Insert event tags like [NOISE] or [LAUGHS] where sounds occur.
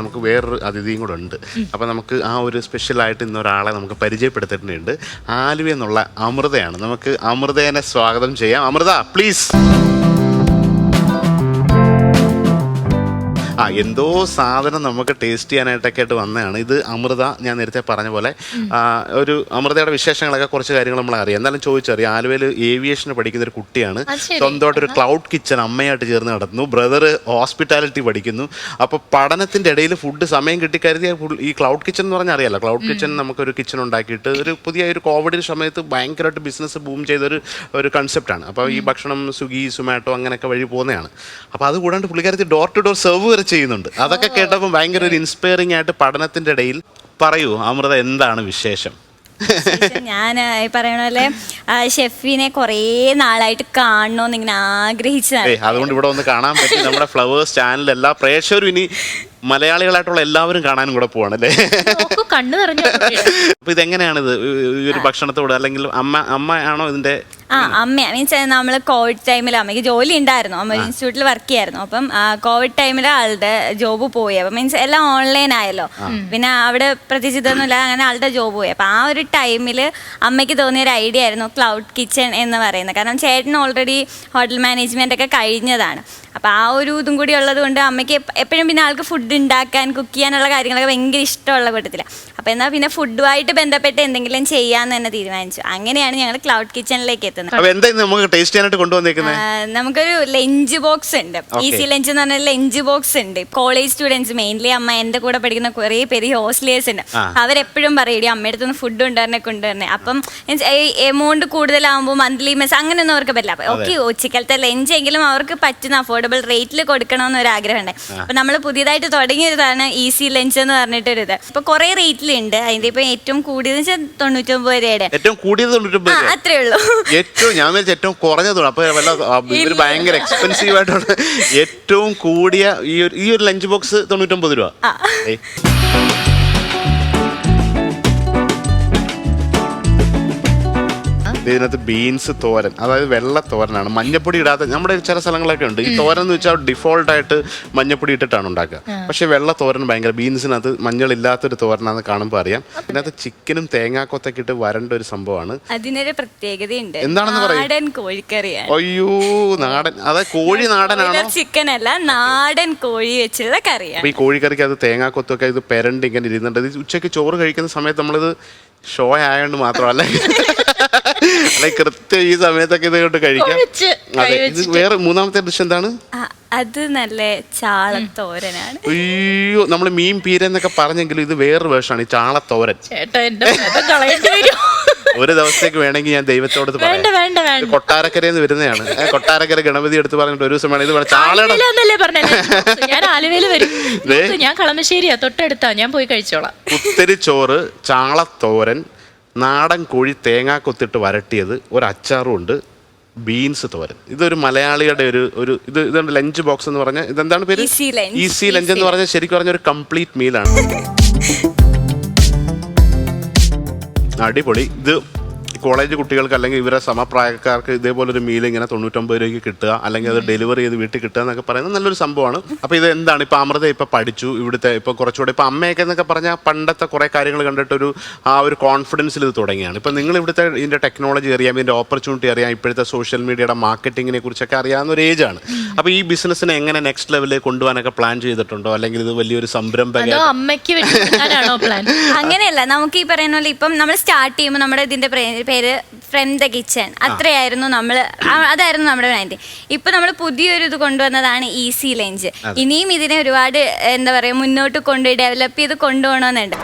നമുക്ക് വേറൊരു അതിഥിയും കൂടെ ഉണ്ട്. അപ്പോൾ നമുക്ക് ആ ഒരു സ്പെഷ്യലായിട്ട് ഇന്ന് ഒരാളെ നമുക്ക് പരിചയപ്പെടുത്തിയിട്ടുണ്ട് ആലുവ എന്നുള്ള അമൃതയാണ്. നമുക്ക് അമൃതേനെ സ്വാഗതം ചെയ്യാം. അമൃത പ്ലീസ് ആ എന്തോ സാധനം നമുക്ക് ടേസ്റ്റ് ചെയ്യാനായിട്ടൊക്കെ ആയിട്ട് വന്നതാണ്. ഇത് അമൃത ഞാൻ നേരത്തെ പറഞ്ഞ പോലെ ഒരു അമൃതയുടെ വിശേഷങ്ങളൊക്കെ കുറച്ച് കാര്യങ്ങൾ നമ്മൾ അറിയാം എന്തായാലും ചോദിച്ചറിയാം. ആലുവയിൽ ഏവിയേഷന് പഠിക്കുന്ന ഒരു കുട്ടിയാണ്. സ്വന്തമായിട്ട് ഒരു ക്ലൗഡ് കിച്ചൺ അമ്മയായിട്ട് ചേർന്ന് നടന്നു ബ്രദർ ഹോസ്പിറ്റാലിറ്റി പഠിക്കുന്നു. അപ്പോൾ പഠനത്തിന്റെ ഇടയിൽ ഫുഡ് സമയം കിട്ടിക്കരുതി ഈ ക്ലൗഡ് കിച്ചൺ എന്ന് പറഞ്ഞാൽ അറിയാലോ. ക്ലൗഡ് കിച്ചൺ നമുക്കൊരു കിച്ചൺ ഉണ്ടാക്കിയിട്ട് ഒരു പുതിയ ഒരു കോവിഡ് സമയത്ത് ഭയങ്കരമായിട്ട് ബിസിനസ് ബൂം ചെയ്തൊരു ഒരു കൺസെപ്റ്റാണ് അപ്പോൾ ഈ ഭക്ഷണം സ്വിഗ്ഗി സുമാറ്റോ അങ്ങനെയൊക്കെ വഴി പോകുന്നതാണ്. അപ്പോൾ അത് കൂടാണ്ട് പുള്ളിക്കാരത്തി ഡോർ ടു ഡോർ സെർവ് വരെ ചെയ്യുന്നുണ്ട്. അതൊക്കെ കേട്ടപ്പോൾ ഭയങ്കര ഒരു ഇൻസ്പയറിംഗ് ആയിട്ട് പഠനത്തിന്റെ ഇടയിൽ പറയൂ അമൃത എന്താണ് വിശേഷം? ഞാൻ ഈ പറയണ പോലെ ഷെഫിനെ കുറേ നാളായിട്ട് കാണണമെന്ന് ഇങ്ങനെ ആഗ്രഹിച്ചതാണ്. അതുകൊണ്ട് ഇവിടെ ഒന്ന് കാണാൻ പറ്റും. നമ്മുടെ ഫ്ലവേഴ്സ് ചാനൽ എല്ലാ പ്രേക്ഷകരും ഇനി മലയാളികളായിട്ടുള്ള എല്ലാവരും കാണാനും കൂടെ പോവാണ് അല്ലേ? കണ്ണു നിറഞ്ഞു അപ്പൊ ഇതെങ്ങനെയാണിത് ഈ ഒരു ഭക്ഷണത്തോട് അല്ലെങ്കിൽ അമ്മ അമ്മ ആണോ ഇതിന്റെ ആ അമ്മ മീൻസ് നമ്മൾ കോവിഡ് ടൈമിൽ അമ്മയ്ക്ക് ജോലി ഉണ്ടായിരുന്നു അമ്മ ഒരു ഇൻസ്റ്റിറ്റ്യൂട്ടിൽ വർക്ക് ചെയ്യായിരുന്നു. അപ്പം കോവിഡ് ടൈമിൽ ആളുടെ ജോബ് പോയി. അപ്പം മീൻസ് എല്ലാം ഓൺലൈൻ ആയല്ലോ. പിന്നെ അവിടെ പ്രത്യേകിച്ച് ഇതൊന്നുമില്ല അങ്ങനെ ആളുടെ ജോബ് പോയി. അപ്പം ആ ഒരു ടൈമിൽ അമ്മയ്ക്ക് തോന്നിയ ഒരു ഐഡിയ ആയിരുന്നു ക്ലൗഡ് കിച്ചൺ എന്ന് പറയുന്നത്. കാരണം ചേട്ടൻ ഓൾറെഡി ഹോട്ടൽ മാനേജ്മെന്റ് ഒക്കെ കഴിഞ്ഞതാണ്. അപ്പം ആ ഒരു ഇതും കൂടി ഉള്ളത് കൊണ്ട് അമ്മയ്ക്ക് എപ്പോഴും പിന്നെ ആൾക്ക് ഫുഡ് ഉണ്ടാക്കാൻ കുക്ക് ചെയ്യാനുള്ള കാര്യങ്ങളൊക്കെ ഭയങ്കര ഇഷ്ടമുള്ള കൂട്ടത്തിലാണ് അപ്പോൾ എന്നാൽ പിന്നെ ഫുഡുമായിട്ട് ബന്ധപ്പെട്ട് എന്തെങ്കിലും ചെയ്യാമെന്ന് തന്നെ തീരുമാനിച്ചു. അങ്ങനെയാണ് ഞങ്ങൾ ക്ലൗഡ് കിച്ചണിലേക്ക് എത്തുന്നത്. നമുക്ക് ടേസ്റ്റ് ചെയ്യാനായിട്ട് കൊണ്ടുവന്നേക്കുന്നത് നമുക്കൊരു ലഞ്ച് ബോക്സ് ഉണ്ട്. ഈസി ലഞ്ച് എന്ന് പറഞ്ഞാൽ ലഞ്ച് ബോക്സ് ഉണ്ട്. കോളേജ് സ്റ്റുഡൻസ് മെയിൻലി അമ്മ എന്റെ കൂടെ പഠിക്കുന്ന കുറേ പേര് ഹോസ്റ്റലേഴ്സ് ഉണ്ട്. അവരെപ്പോഴും പറയും അമ്മയുടെ അടുത്ത് ഫുഡ് കൊണ്ടുവരണേ കൊണ്ടുവരണേ. അപ്പം എമൗണ്ട് കൂടുതലാകുമ്പോൾ മന്ത്ലി മെസ് അങ്ങനെയൊന്നും അവർക്ക് പറ്റില്ല. ഓക്കെ ഉച്ചക്കലത്തെ ലഞ്ച് എങ്കിലും അവർക്ക് പറ്റുന്ന അഫോർഡബിൾ റേറ്റിൽ കൊടുക്കണമെന്ന് ഒരു ആഗ്രഹമുണ്ട് അപ്പൊ നമ്മൾ പുതിയതായിട്ട് തുടങ്ങിയതാണ് ഈസി ലഞ്ച് എന്ന് പറഞ്ഞിട്ടൊരു ഇത് ഇപ്പൊ കുറെ റേറ്റിലുണ്ട് അതിന്റെ ഇപ്പൊ ഏറ്റവും കൂടിയത് വെച്ചാൽ തൊണ്ണൂറ്റൊമ്പത് രൂപയുടെ. ഏറ്റവും കൂടിയത് തൊണ്ണൂറ്റൊമ്പത് രൂപ. അത്രേ ഉള്ളൂ. ഏറ്റവും ഞാൻ വിചാരിച്ച ഏറ്റവും കുറഞ്ഞത് അപ്പൊ വല്ല ആ, ഇവർ ഭയങ്കര എക്സ്പെൻസീവ് ആയിട്ടുള്ള ഏറ്റവും കൂടിയ ഈ ഒരു ഈ ഒരു ലഞ്ച് ബോക്സ് തൊണ്ണൂറ്റൊമ്പത് രൂപ. ഏയ്. ഇതിനകത്ത് ബീൻസ് തോരൻ അതായത് വെള്ള തോരനാണ്. മഞ്ഞപ്പൊടി ഇടാതെ നമ്മുടെ ചില സ്ഥലങ്ങളൊക്കെ ഉണ്ട്. ഈ തോരൻ എന്ന് വെച്ചാൽ ഡിഫോൾട്ട് ആയിട്ട് മഞ്ഞപ്പൊടി ഇട്ടിട്ടാണ് ഉണ്ടാക്കുക. പക്ഷെ വെള്ള തോരൻ ഭയങ്കര ബീൻസിനകത്ത് മഞ്ഞളില്ലാത്തൊരു തോരനാണെന്ന് കാണുമ്പോൾ അറിയാം. ഇതിനകത്ത് ചിക്കനും തേങ്ങാക്കൊത്തൊക്കെ ഇട്ട് വരേണ്ട ഒരു സംഭവമാണ്. അതിനൊരു പ്രത്യേകതയുണ്ട്. എന്താണെന്ന് പറയൂ. നാടൻ കോഴിക്കറിയാണ്. അയ്യോ നാടൻ അതായത് കോഴി നാടനാണോ? ചിക്കൻ അല്ല നാടൻ കോഴി വെച്ചുള്ള കറിയാണ്. ഈ കോഴിക്കറിക്ക് അത് തേങ്ങാക്കൊത്തൊക്കെ ഇത് പെരണ്ട് ഇങ്ങനെ ഇരുന്നുണ്ട് ഉച്ചയ്ക്ക് ഉച്ചയ്ക്ക് ചോറ് കഴിക്കുന്ന സമയത്ത് നമ്മളിത് ഷോ ആയതുകൊണ്ട് മാത്രമല്ല [LAUGHS] അല്ലെ കൃത്യം ഈ സമയത്തൊക്കെ ഇത് കൊണ്ട് കഴിക്കാം. കുഴച്ച് അതെ ഇത് വേറെ മൂന്നാമത്തെ ഡിഷ് എന്താണ്? അത് നല്ല ചാളത്തോരനാണ്. അയ്യോ നമ്മൾ മീൻ പീര എന്നൊക്കെ പറഞ്ഞെങ്കിലും ഇത് വേറൊരു വേഷമാണ് ഈ ചാളത്തോരൻ. ചേട്ടാ എന്റെ മേത്ത് കളയേണ്ടി വരും. ഒരു ദിവസത്തേക്ക് വേണമെങ്കിൽ ഞാൻ ദൈവത്തോട് ഇത് വേണ്ട പറയാം വേണ്ട ഇത് വേണ്ട. കൊട്ടാരക്കരയിൽ നിന്ന് വരുന്നതാണ്. ഏ, കൊട്ടാരക്കര ഗണപതി എടുത്ത് പറഞ്ഞിട്ട് ഒരു ദിവസം വേണം. ഇത് വേണം ചാളയുടെ ആലുവയിലാന്നല്ലേ പറഞ്ഞേ? ഞാൻ ആലുവയിൽ വരും. ദേ. ഞാൻ കളമശ്ശേരിയാ. തൊട്ടടുത്താ. ഞാൻ പോയി കഴിച്ചോളാം. കുത്തരി ചോറ് ചാളത്തോരൻ നാടൻ കോഴി തേങ്ങാ കൊത്തിട്ട് വരട്ടിയത് ഒരു അച്ചാറും ഉണ്ട് ബീൻസ് തോരൻ. ഇതൊരു മലയാളിയുടെ ഒരു ഒരു ഇത് ഇതുണ്ട് ലഞ്ച് ബോക്സ് എന്ന് പറഞ്ഞ ഇതെന്താണ് പേര്. ഈസി ലഞ്ച് എന്ന് പറഞ്ഞാൽ ശരിക്കും പറഞ്ഞ ഒരു കംപ്ലീറ്റ് മീലാണ്. [LAUGHS] അടിപൊളി. ഇത് കോളേജ് കുട്ടികൾക്ക് അല്ലെങ്കിൽ ഇവരെ സമപ്രായക്കാർക്ക് ഇതേപോലെ ഒരു മീൽ ഇങ്ങനെ തൊണ്ണൂറ്റൊമ്പത് രൂപയ്ക്ക് കിട്ടുക അല്ലെങ്കിൽ അത് ഡെലിവറി ചെയ്ത് വീട്ടിൽ കിട്ടുക എന്നൊക്കെ പറയുന്നത് നല്ലൊരു സംഭവമാണ്. അപ്പോൾ ഇത് എന്താണ്? ഇപ്പോൾ അമൃത ഇപ്പോൾ പഠിച്ചു ഇവിടുത്തെ ഇപ്പോൾ കുറച്ചുകൂടെ ഇപ്പോൾ അമ്മയൊക്കെ എന്നൊക്കെ പറഞ്ഞാൽ പണ്ടത്തെ കുറേ കാര്യങ്ങൾ കണ്ടിട്ടൊരു ആ ഒരു കോൺഫിഡൻസിൽ ഇത് തുടങ്ങിയാണ്. ഇപ്പോൾ നിങ്ങൾ ഇവിടുത്തെ ഇതിന്റെ ടെക്നോളജി അറിയാം ഇതിന്റെ ഓപ്പർച്യൂണിറ്റി അറിയാം ഇപ്പോഴത്തെ സോഷ്യൽ മീഡിയയുടെ മാർക്കറ്റിങ്ങിനെ കുറിച്ചൊക്കെ അറിയാവുന്ന ഒരു ഏജാണ് അപ്പോൾ ഈ ബിസിനസ്സിനെ എങ്ങനെ നെക്സ്റ്റ് ലെവലിലേക്ക് കൊണ്ടുപോകാനൊക്കെ പ്ലാൻ ചെയ്തിട്ടുണ്ടോ? അല്ലെങ്കിൽ ഇത് വലിയൊരു സംരംഭം അതോ അമ്മയ്ക്ക് വേണ്ടിയാണോ പ്ലാൻ [LAUGHS] അങ്ങനെയല്ല നമുക്ക് ഈ പറയുന്ന പോലെ ഇപ്പം നമ്മൾ സ്റ്റാർട്ട് ചെയ്യുമ്പോൾ നമ്മുടെ ഇതിന്റെ പ്രേ- പേര് ഫ്രം ദ കിച്ചൺ അത്രയായിരുന്നു നമ്മൾ അതായിരുന്നു നമ്മുടെ മൈൻഡ് ഇപ്പൊ നമ്മൾ പുതിയൊരു ഇത് കൊണ്ടുവന്നതാണ് ഈസി ലെഞ്ച് ഇനിയും ഇതിനെ ഒരുപാട് എന്താ പറയാ മുന്നോട്ട് കൊണ്ടുപോയി ഡെവലപ്പ് ചെയ്ത് കൊണ്ടുപോകണമെന്നുണ്ട്.